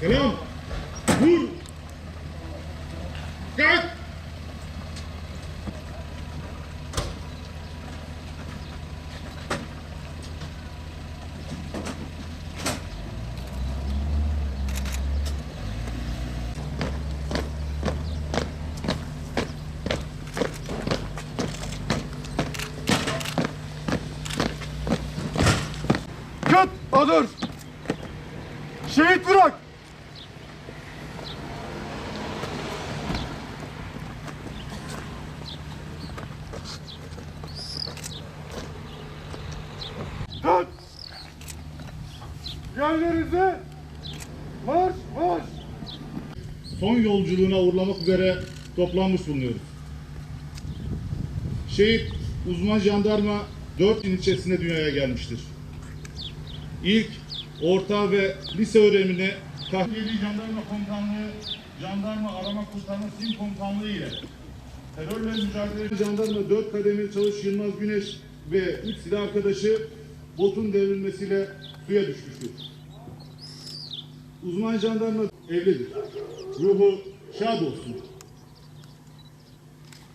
Selam. Vur. Kalk. Kıt odur. Şehit bırak. Kıt. Yerlerinize marş marş. son yolculuğuna uğurlamak üzere toplanmış bulunuyoruz. Şehit uzman jandarma 4 yıl içerisinde dünyaya gelmiştir. İlk, orta ve lise öğrenimini Tahliyeli Jandarma Komutanlığı, Jandarma Arama Kurtarma Sim Komutanlığı ile terörle mücadele jandarma 4 kademeli çavuş Yılmaz Güneş ve 3 silah arkadaşı botun devrilmesiyle suya düşmüştür. Uzman jandarma evlidir. Ruhu şad olsun.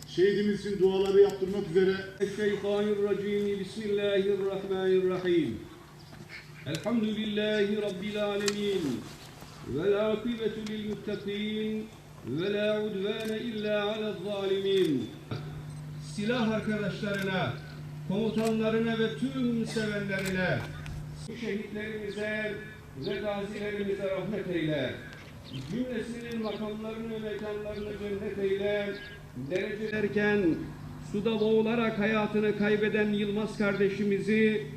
Şehidimiz duaları yaptırmak üzere. Şeytanirracim. Bismillahirrahmanirrahim. Elhamdülillahi Rabbil alemin. Vel akibetu lil muttakin. Ve la udvane illa alel zalimin. Silah arkadaşlarına, komutanlarına ve tüm sevenlerine, şehitlerimize ve gazilerimize rahmet eyle. Cümlesinin makamlarını ve mekanlarını cennet eyle. Derecelerken suda boğularak hayatını kaybeden Yılmaz kardeşimizi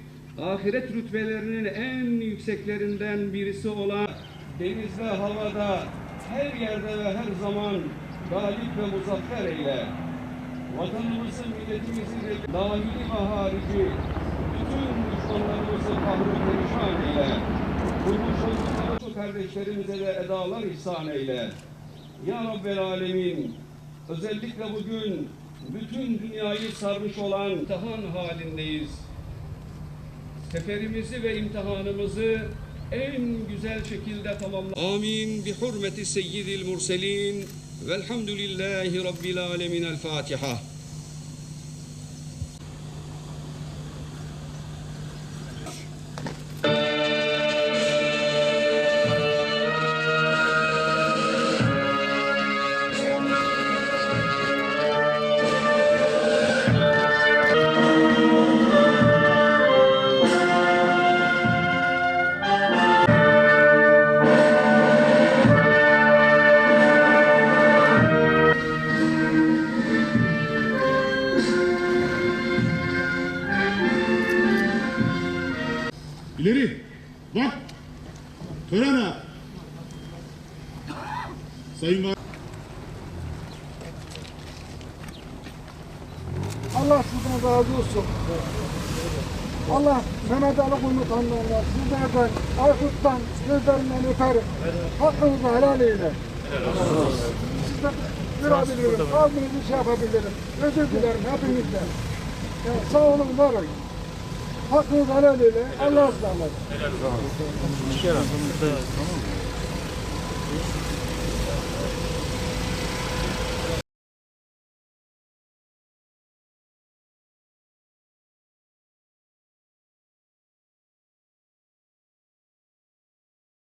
ahiret rütbelerinin en yükseklerinden birisi olan deniz ve havada her yerde ve her zaman galip ve muzaffer eyle. Vatanımızı, milletimizi ve dahili ve harici düşmanlarımızı kahrı perişan eyle. Kurmuş kardeşlerimize de edalar ihsan eyle. Ya Rabbel Alemin, özellikle bugün bütün dünyayı sarmış olan imtihan halindeyiz. Seferimizi ve imtihanımızı en güzel şekilde tamamla. Amin. Bi hurmeti seyyidil murselin. Velhamdülillahi Rabbil alemin. El Fatiha. Bak törene Sayın Var Allah sizden razı olsun. Allah Mehmet Ali komutanlarına, sizlerden, Aykut'tan, gözlerinden öperim. Hakkınızı helal eyle. Sizden durabilirim, ağzınızı şey yapabilirim. Özür dilerim hepinizden. Ya, sağ olun, var olun. Hakkınızı helal eyle. Allah'a ısmarladık.